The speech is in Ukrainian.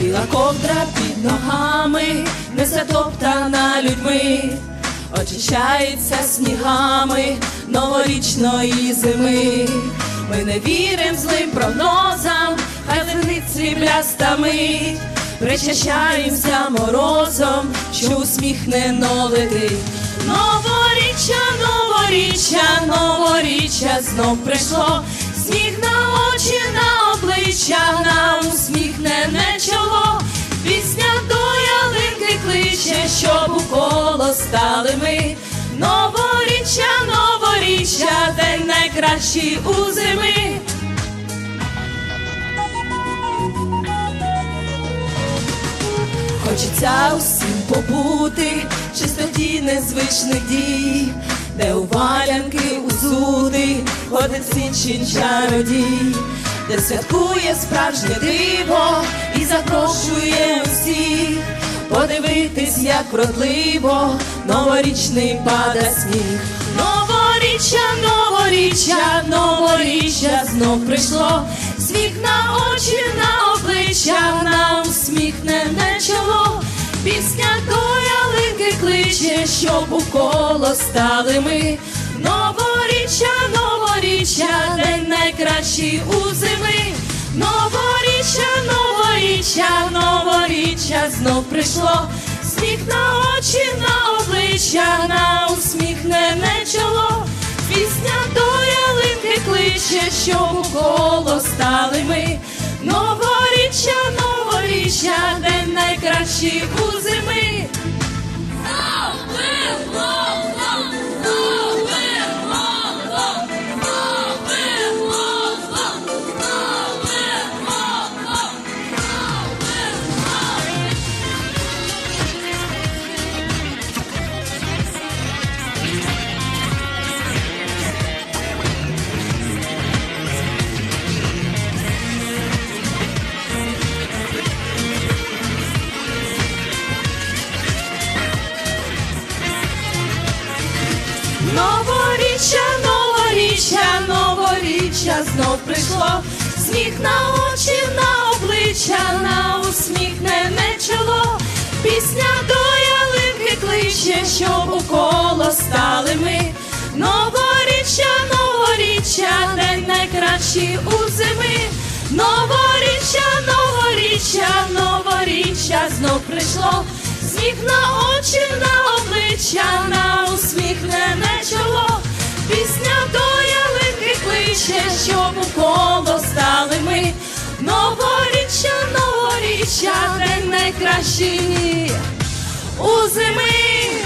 Біла ковдра під ногами, несе топтана людьми, очищається снігами новорічної зими. Ми не віримо злим прогнозам, хай зениці блястами, причащаємося морозом, що усміхнено летить. Новоріччя, новоріччя, новоріччя знов прийшло сніг на очі, на обличчя, на усміхнене чоло, пісня до ялинки кличе, щоб у коло стали ми. Новоріччя, новоріччя, день найкращий у зими. Хочеться усім побути чистоті незвичних дій, де у валянки узуди ходить сінчин чародій, де святкує справжнє диво і запрошує усіх. Подивитись, як вродливо новорічний пада сніг. Новоріччя, новоріччя, новоріччя знов прийшло, сніг на очі, на обличчя, на усміхнене чоло, пісня щоб у коло стали ми. Новоріччя, новоріччя, день найкращий у зими. Новоріччя, новоріччя, новоріччя знов прийшло, сніг на очі, на обличчя, на усміхнене чоло, пісня до ялинки кличе, щоб у коло стали ми. Новоріччя, новоріччя, день найкращий у Новоріччя, новоріччя, новоріччя знов прийшло, сніг на очі, на обличчя, на усміхнене чоло, пісня до ялинки кличе, щоб у коло стали ми. Новоріччя, новоріччя, день найкращий у зими. Новоріччя, новоріччя, новоріччя знов прийшло, сніг на кличе, щоб у коло стали ми. Новоріччя, новоріччя, день найкращий у зими.